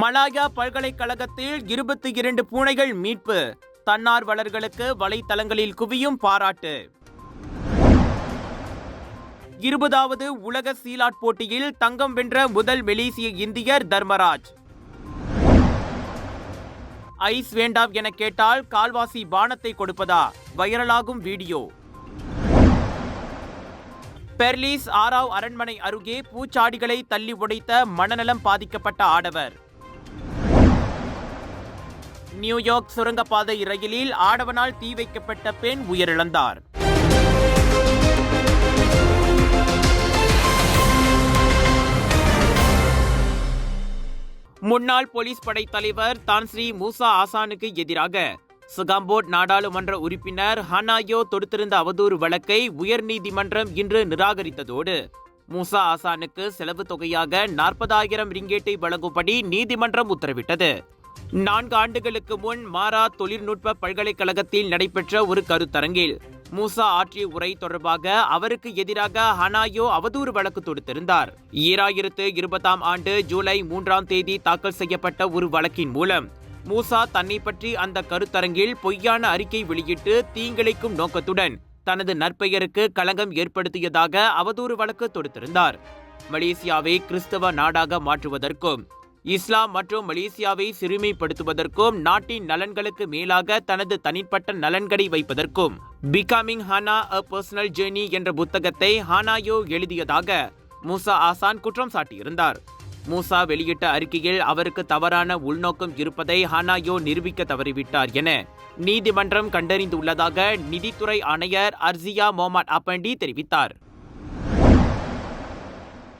Malaya பல்கலைக்கழகத்தில் இருபத்தி இரண்டு பூனைகள் மீட்பு. தன்னார்வலர்களுக்கு வலைத்தளங்களில் குவியும் பாராட்டு. இருபதாவது உலக சீலாட் போட்டியில் தங்கம் வென்ற முதல் மலேசிய இந்தியர் தர்மராஜ். ஐஸ் வேண்டாம் என கேட்டால் கால்வாசி பானத்தை கொடுப்பதா? வைரலாகும் வீடியோ. பெர்லிஸ் ஆராவ் அரண்மனை அருகே பூச்சாடிகளை தள்ளி உடைத்த மனநலம் பாதிக்கப்பட்ட ஆடவர். நியூயார்க் சுரங்கப்பாதை ரயிலில் ஆடவனால் தீ வைக்கப்பட்ட பெண் உயிரிழந்தார். முன்னாள் போலீஸ் படை தலைவர் தான்ஸ்ரீ மூசா ஆசானுக்கு எதிராக சுகாம்போட் நாடாளுமன்ற உறுப்பினர் ஹனாயோ தொடுத்திருந்த அவதூறு வழக்கை உயர்நீதிமன்றம் இன்று நிராகரித்ததோடு மூசா ஆசானுக்கு செலவு தொகையாக நாற்பதாயிரம் ரிங்கேட்டை வழங்கும்படி நீதிமன்றம் உத்தரவிட்டது. நான்கு ஆண்டுகளுக்கு முன் மாரா தொழில்நுட்ப பல்கலைக்கழகத்தில் நடைபெற்ற ஒரு கருத்தரங்கில் மூசா ஆற்றிய உரை தொடர்பாக அவருக்கு எதிராக ஹனாயோ அவதூறு வழக்கு தொடுத்திருந்தார். ஈராயிரத்து இருபதாம் ஆண்டு ஜூலை மூன்றாம் தேதி தாக்கல் செய்யப்பட்ட ஒரு வழக்கின் மூலம் மூசா தன்னை பற்றி அந்த கருத்தரங்கில் பொய்யான அறிக்கை வெளியிட்டு தீங்கிழைக்கும் நோக்கத்துடன் தனது நற்பெயருக்கு களங்கம் ஏற்படுத்தியதாக அவதூறு வழக்கு தொடுத்திருந்தார். மலேசியாவை கிறிஸ்தவ நாடாக மாற்றுவதற்கும் இஸ்லாம் மற்றும் மலேசியாவை சிறுமைப்படுத்துவதற்கும் நாட்டின் நலன்களுக்கு மேலாக தனது தனிப்பட்ட நலன்களை வைப்பதற்கும் becoming Hana a personal journey என்ற புத்தகத்தை ஹானாயோ எழுதியதாக மூசா ஆசான் குற்றம் சாட்டியிருந்தார். மூசா வெளியிட்ட அறிக்கையில் அவருக்கு தவறான உள்நோக்கம் இருப்பதை ஹானாயோ நிரூபிக்க தவறிவிட்டார் என நீதிமன்றம் கண்டறிந்துள்ளதாக நிதித்துறை ஆணையர் அர்சியா மொமாட் அப்பண்டி தெரிவித்தார்.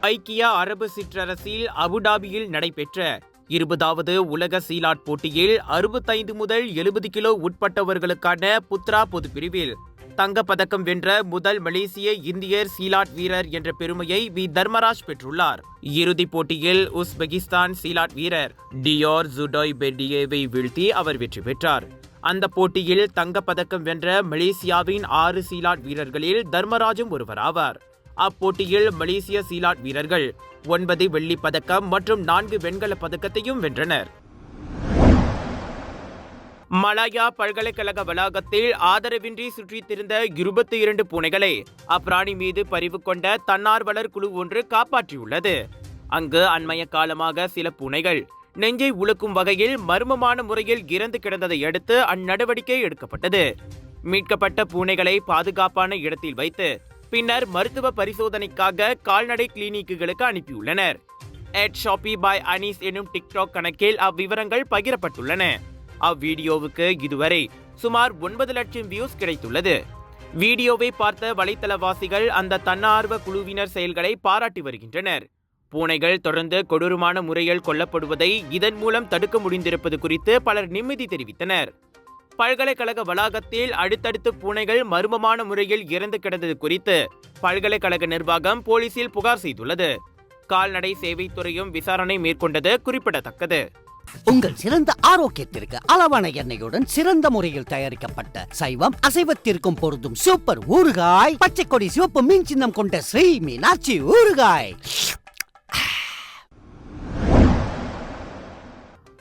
ஐக்கிய அரபு சிற்றரசில் அபுடாபியில் நடைபெற்ற இருபதாவது உலக சீலாட் போட்டியில் அறுபத்தைந்து முதல் எழுபது கிலோ உட்பட்டவர்களுக்கான புத்ரா பொதுப்பிரிவில் தங்கப்பதக்கம் வென்ற முதல் மலேசிய இந்தியர் சீலாட் வீரர் என்ற பெருமையை வி. தர்மராஜ் பெற்றுள்ளார். இறுதிப் போட்டியில் உஸ்பெகிஸ்தான் சீலாட் வீரர் டியோர் ஜுடோய் பெடியேவை வீழ்த்தி அவர் வெற்றி பெற்றார். அந்த போட்டியில் தங்கப்பதக்கம் வென்ற மலேசியாவின் ஆறு சீலாட் வீரர்களில் தர்மராஜும் ஒருவராவார். அப்போட்டியில் மலேசிய சீலாட் வீரர்கள் ஒன்பது வெள்ளிப் பதக்கம் மற்றும் நான்கு வெண்கலப் பதக்கத்தையும் வென்றனர். மலாயா பல்கலைக்கழக வளாகத்தில் ஆதரவின்றி சுற்றித் திரிந்த இருபத்தி இரண்டு பூனைகளை அப்பிராணி மீது பரிவு கொண்ட தன்னார்வலர் குழு ஒன்று காப்பாற்றியுள்ளது. அங்கு அண்மைய காலமாக சில பூனைகள் நெஞ்சை உழுக்கும் வகையில் மர்மமான முறையில் இறந்து கிடந்ததை அடுத்து அந்நடவடிக்கை எடுக்கப்பட்டது. மீட்கப்பட்ட பூனைகளை பாதுகாப்பான இடத்தில் வைத்து பின்னர் மருத்துவ பரிசோதனைக்காக கால்நடை கிளினிக்குகளுக்கு அனுப்பியுள்ளனர். எட் ஷாப்பி பாய் அனீஸ் எனும் டிக்டாக் கணக்கில் அவ்விவரங்கள் பகிரப்பட்டுள்ளன. அவ்வீடியோவுக்கு இதுவரை சுமார் ஒன்பது லட்சம் வியூஸ் கிடைத்துள்ளது. வீடியோவை பார்த்த வலைத்தளவாசிகள் அந்த தன்னார்வ குழுவினர் செயல்களை பாராட்டி வருகின்றனர். பூனைகள் தொடர்ந்து கொடூரமான முறையில் கொல்லப்படுவதை இதன் மூலம் தடுக்க முடிந்திருப்பது குறித்து பலர் நிம்மதி தெரிவித்தனர். பல்கலைக்கழக வளாகத்தில் அடுத்தடுத்து பூனைகள் மர்மமான முறையில் இறந்து கிடந்தது குறித்து பல்கலைக்கழக நிர்வாகம் போலீசில் புகார் செய்துள்ளது. கால்நடை சேவைத்துறையும் விசாரணை மேற்கொண்டது குறிப்பிடத்தக்கது. உங்கள் சிறந்த ஆரோக்கியத்திற்கு அளவான எண்ணெயுடன் சிறந்த முறையில் தயாரிக்கப்பட்ட சைவம் அசைவத்திற்கும் பொருந்தும் சூப்பர் ஊறுகாய் பச்சை கொடி சிவப்பு மீன் சின்னம் கொண்ட ஸ்ரீ மீனாட்சி ஊறுகாய்.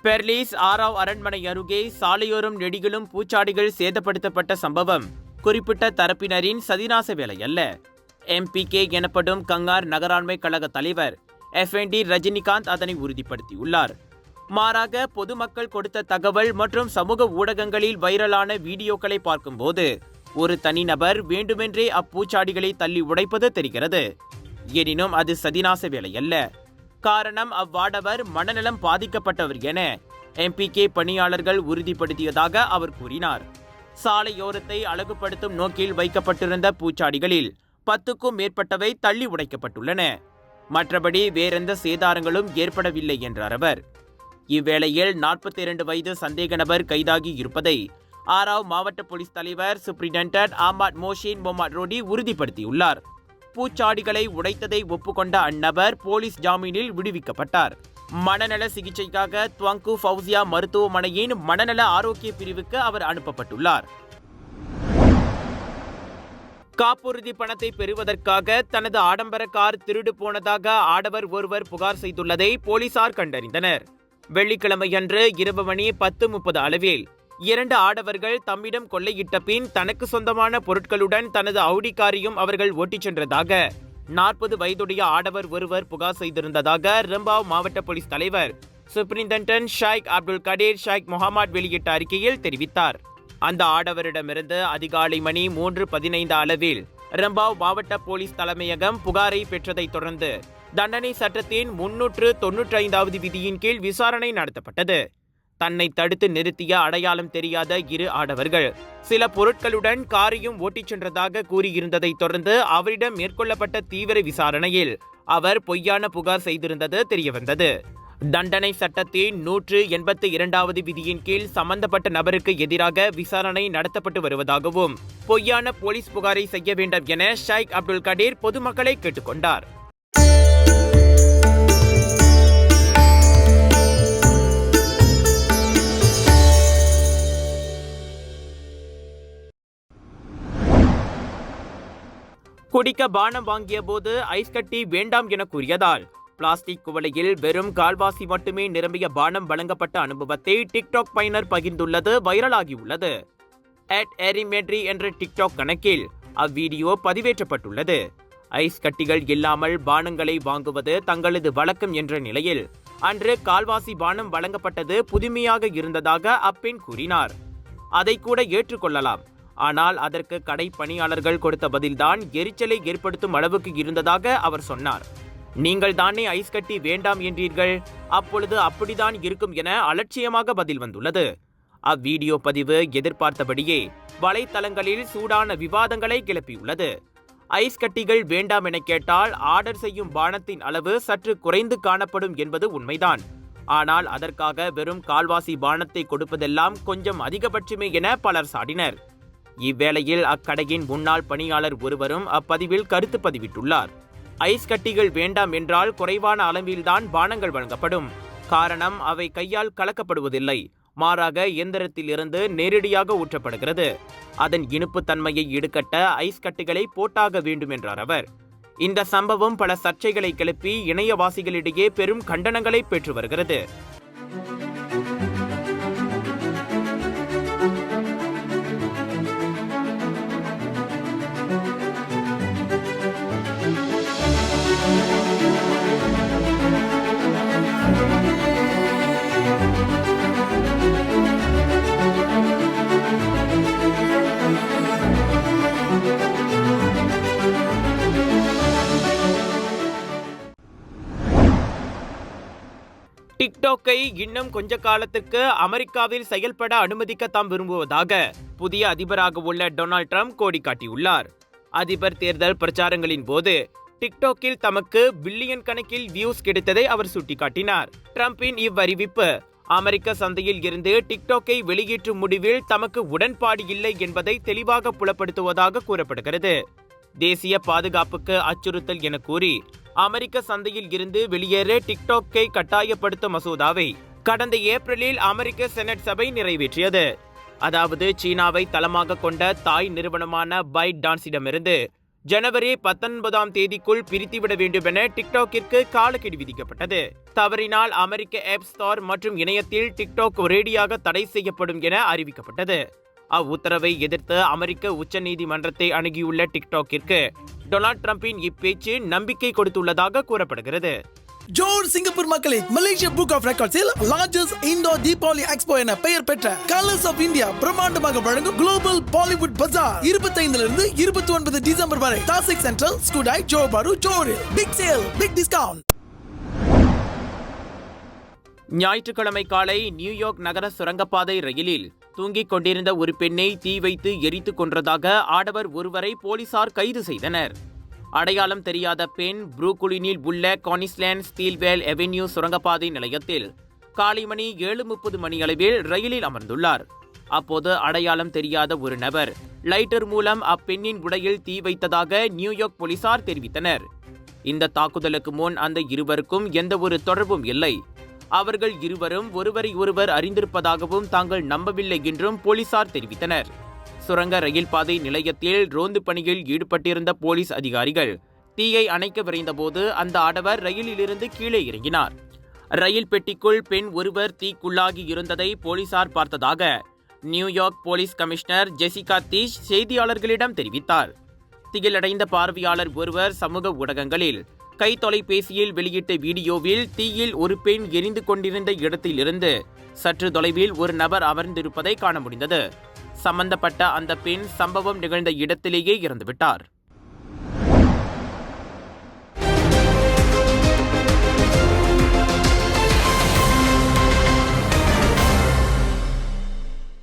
பெர்லிஸ் ஆராவ் அரண்மனை அருகே சாலையோரம் நெடிகளும் பூச்சாடிகள் சேதப்படுத்தப்பட்ட சம்பவம். குறிப்பிட்ட தரப்பினரின் சதிநாச வேலை அல்ல. எம்பிகே எனப்படும் கங்கார் நகராண்மை கழக தலைவர் எஃப்என்டி ரஜினிகாந்த் அதனை உறுதிப்படுத்தியுள்ளார். மாறாக பொதுமக்கள் கொடுத்த தகவல் மற்றும் சமூக ஊடகங்களில் வைரலான வீடியோக்களை பார்க்கும்போது ஒரு தனிநபர் வேண்டுமென்றே அப்பூச்சாடிகளை தள்ளி உடைப்பது தெரிகிறது. எனினும் அது சதிநாச வேலை அல்ல. காரணம் அவ்வாடவர் மனநலம் பாதிக்கப்பட்டவர் என எம்பிகே பணியாளர்கள் உறுதிப்படுத்தியதாக அவர் கூறினார். சாலையோரத்தை அழகுபடுத்தும் நோக்கில் வைக்கப்பட்டிருந்த பூச்சாடிகளில் பத்துக்கும் மேற்பட்டவை தள்ளி உடைக்கப்பட்டுள்ளன. மற்றபடி வேறெந்த சேதாரங்களும் ஏற்படவில்லை என்றார் அவர். இவ்வேளையில் நாற்பத்தி இரண்டு வயது சந்தேக நபர் கைதாகி இருப்பதை ஆராவ் மாவட்ட போலீஸ் தலைவர் சூப்ரிடென்டன்ட் ஆமாட் மோஷின் மொமாட் ரோடி உறுதிப்படுத்தியுள்ளார். பூச்சாடிகளை உடைத்ததை ஒப்புக்கொண்ட அந்நபர் போலீஸ் ஜாமீனில் விடுவிக்கப்பட்டார். மனநல சிகிச்சைக்காக துவங்கு ஃபவுசியா மருத்துவமனையின் மனநல ஆரோக்கிய பிரிவுக்கு அவர் அனுப்பப்பட்டுள்ளார். காப்புறுதி பணத்தை பெறுவதற்காக தனது ஆடம்பர கார் திருடு போனதாக ஆடவர் ஒருவர் புகார் செய்துள்ளதை போலீசார் கண்டறிந்தனர். வெள்ளிக்கிழமையன்று இரவு மணி பத்து முப்பது அளவில் இரண்டு ஆடவர்கள் தம்மிடம் கொள்ளையிட்ட பின் தனக்கு சொந்தமான பொருட்களுடன் தனது அவுடி காரையும் அவர்கள் ஓட்டிச் சென்றதாக நாற்பது வயதுடைய ஆடவர் ஒருவர் புகார் செய்திருந்ததாக ரம்பாவ் மாவட்ட போலீஸ் தலைவர் சூப்பரிண்டென்டன்ட் ஷாய்க் அப்துல் கடீர் ஷாய்க் முகமது வெளியிட்ட அறிக்கையில் தெரிவித்தார். அந்த ஆடவரிடமிருந்து அதிகாலை மணி மூன்று பதினைந்து அளவில் ரம்பாவ் மாவட்ட போலீஸ் தலைமையகம் புகாரை பெற்றதைத் தொடர்ந்து தண்டனை சட்டத்தின் முன்னூற்று தொன்னூற்றி ஐந்தாவது விதியின் கீழ் விசாரணை நடத்தப்பட்டது. தன்னை தடுத்து நிறுத்திய அடையாளம் தெரியாத இரு ஆடவர்கள். சில பொருட்களுடன் காரையும் ஓட்டிச் சென்றதாக கூறியிருந்ததைத் தொடர்ந்து அவரிடம் மேற்கொள்ளப்பட்ட தீவிர விசாரணையில் அவர் பொய்யான புகார் செய்திருந்தது தெரியவந்தது. தண்டனை சட்டத்தின் நூற்று எண்பத்தி இரண்டாவது விதியின் கீழ் சம்பந்தப்பட்ட நபருக்கு எதிராக விசாரணை நடத்தப்பட்டு வருவதாகவும் பொய்யான போலீஸ் புகாரை செய்ய வேண்டும் என ஷைக் அப்துல் கடீர் பொதுமக்களை கேட்டுக்கொண்டார். குடிக்க பானம் வாங்கிய போது ஐஸ் கட்டி வேண்டாம் என கூறியதால் பிளாஸ்டிக் குவளையில் வெறும் கால்வாசி மட்டுமே நிரம்பிய பானம் வழங்கப்பட்ட அனுபவத்தை டிக்டாக் பயனர் பகிர்ந்துள்ளது வைரலாகியுள்ளது. அட் எரிமெட்ரி என்ற டிக்டாக் கணக்கில் அவ்வீடியோ பதிவேற்றப்பட்டுள்ளது. ஐஸ் கட்டிகள் இல்லாமல் பானங்களை வாங்குவது தங்களது வழக்கம் என்ற நிலையில் அன்று கால்வாசி பானம் வழங்கப்பட்டது புதுமையாக இருந்ததாக அப்பெண் கூறினார். அதை கூட ஏற்றுக்கொள்ளலாம். ஆனால் அதற்கு கடை பணியாளர்கள் கொடுத்த பதில்தான் எரிச்சலை ஏற்படுத்தும் அளவுக்கு இருந்ததாக அவர் சொன்னார். நீங்கள் தானே ஐஸ் கட்டி வேண்டாம் என்றீர்கள். அப்பொழுது அப்படிதான் இருக்கும் என அலட்சியமாக பதில் வந்துள்ளது. அவ்வீடியோ பதிவு எதிர்பார்த்தபடியே வலைத்தளங்களில் சூடான விவாதங்களை கிளப்பியுள்ளது. ஐஸ் கட்டிகள் வேண்டாம் என கேட்டால் ஆர்டர் செய்யும் பானத்தின் அளவு சற்று குறைந்து காணப்படும் என்பது உண்மைதான். ஆனால் அதற்காக வெறும் கால்வாசி பானத்தை கொடுப்பதெல்லாம் கொஞ்சம் அதிகபட்சமே என பலர் சாடினர். இவ்வேளையில் அக்கடையின் முன்னாள் பணியாளர் ஒருவரும் அப்பதிவில் கருத்து பதிவிட்டுள்ளார். ஐஸ் கட்டிகள் வேண்டாம் என்றால் குறைவான அளவில்தான் பானங்கள் வழங்கப்படும். காரணம் அவை கையால் கலக்கப்படுவதில்லை. மாறாக இயந்திரத்திலிருந்து நேரடியாக ஊற்றப்படுகிறது. அதன் இனிப்பு தன்மையை ஈடுகட்ட ஐஸ் கட்டிகளை போட்டாக வேண்டும் என்றார் அவர். இந்த சம்பவம் பல சர்ச்சைகளை கிளப்பி இணையவாசிகளிடையே பெரும் கண்டனங்களை பெற்று வருகிறது. டிக்டாக்கை இன்னும் கொஞ்ச காலத்துக்கு அமெரிக்காவில் செயல்பட அனுமதிக்க தாம் விரும்புவதாக புதிய அதிபராக உள்ள டொனால்ட் ட்ரம்ப் கோடி காட்டியுள்ளார் அதிபர் தேர்தல் பிரச்சாரங்களின் போது டிக்டாக்கில் தமக்கு பில்லியன் கணக்கில் வியூஸ் கிடைத்ததை அவர் சுட்டிக்காட்டினார். ட்ரம்பின் இவ்வறிவிப்பு அமெரிக்க சந்தையில் இருந்து டிக்டாக்கை வெளியேற்றும் முடிவில் தமக்கு உடன்பாடு இல்லை என்பதை தெளிவாக புலப்படுத்துவதாக கூறப்படுகிறது. தேசிய பாதுகாப்புக்கு அச்சுறுத்தல் என கூறி அமெரிக்க சந்தையில் இருந்து வெளியேற டிக்டாக்கை கட்டாயப்படுத்தும் மசோதாவை கடந்த ஏப்ரலில் அமெரிக்க செனட் சபை நிறைவேற்றியது. அதாவது சீனாவை தளமாக கொண்ட தாய் நிறுவனமான பைட் டான்ஸிடமிருந்து ஜனவரி பத்தொன்பதாம் தேதிக்குள் பிரித்துவிட வேண்டும் என டிக்டாக்கிற்கு காலக்கெடு விதிக்கப்பட்டது. தவறினால் அமெரிக்க ஆப் ஸ்டார் மற்றும் இணையத்தில் டிக்டாக் ஒரேடியாக தடை செய்யப்படும் என அறிவிக்கப்பட்டது. அவ்வுத்தரவை எதிர்த்து அமெரிக்க உச்சநீதிமன்றத்தை அணுகியுள்ள டிக்டாக்கிற்கு டொனால்ட் ட்ரம்பின் இப்பேச்சு நம்பிக்கை கொடுத்துள்ளதாக கூறப்படுகிறது. ஜோர் சிங்கப்பூர் மக்களே மலேசியா புக் ஆஃப் ரெக்கார்ட்ஸில் லார்ஜஸ்ட் இந்தோ தீபாவளி எக்ஸ்போ என பெயர் பெற்ற கலர்ஸ் ஆஃப் இந்தியா பிரம்மாண்டமாக வழங்கும் குளோபல் பாலிவுட் பஜார் இருபத்தைந்துல இருந்து இருபத்தி ஒன்பது டிசம்பர் வரை Tasik Central Skudai Johor Bahru ஜோரில் big sale big discount ஞாயிற்றுக்கிழமை காலை நியூயார்க் நகர சுரங்கப்பாதை ரயிலில் தூங்கிக் கொண்டிருந்த ஒரு பெண்ணை தீ வைத்து எரித்துக் கொன்றதாக ஆடவர் ஒருவரை போலீசார் கைது செய்தனர். அடையாளம் தெரியாத பெண் புரூக்குலினில் உள்ள கானிஸ்லேண்ட் ஸ்டீல்வேல் எவென்யூ சுரங்கப்பாதை நிலையத்தில் காலை மணி ஏழு முப்பது மணியளவில் ரயிலில் அமர்ந்துள்ளார். அப்போது அடையாளம் தெரியாத ஒரு நபர் லைட்டர் மூலம் அப்பெண்ணின் உடையில் தீ வைத்ததாக நியூயார்க் போலீசார் தெரிவித்தனர். இந்த தாக்குதலுக்கு முன் அந்த இருவருக்கும் எந்த ஒரு தொடர்பும் இல்லை. அவர்கள் இருவரும் ஒருவரை ஒருவர் அறிந்திருப்பதாகவும் தாங்கள் நம்பவில்லை என்றும் போலீசார் தெரிவித்தனர். சுரங்க ரயில் பாதை நிலையத்தில் ரோந்து பணியில் ஈடுபட்டிருந்த போலீஸ் அதிகாரிகள் தீயை அணைக்க விரைந்தபோது அந்த ஆடவர் ரயிலிலிருந்து கீழே இறங்கினார். ரயில் பெட்டிக்குள் பெண் ஒருவர் தீக்குள்ளாகி இருந்ததை போலீசார் பார்த்ததாக New York police commissioner Jessica Tisch செய்தியாளர்களிடம் தெரிவித்தார். திகிலடைந்த பார்வையாளர் ஒருவர் சமூக ஊடகங்களில் கை தொலைபேசியில் வெளியிட்ட வீடியோவில் தீயில் ஒரு பெண் எரிந்து கொண்டிருந்த இடத்திலிருந்து சற்று தொலைவில் ஒரு நபர் அமர்ந்திருப்பதை காண முடிந்தது. சம்பந்தப்பட்ட அந்த பெண் சம்பவம் நிகழ்ந்த இடத்திலேயே இறந்துவிட்டார்.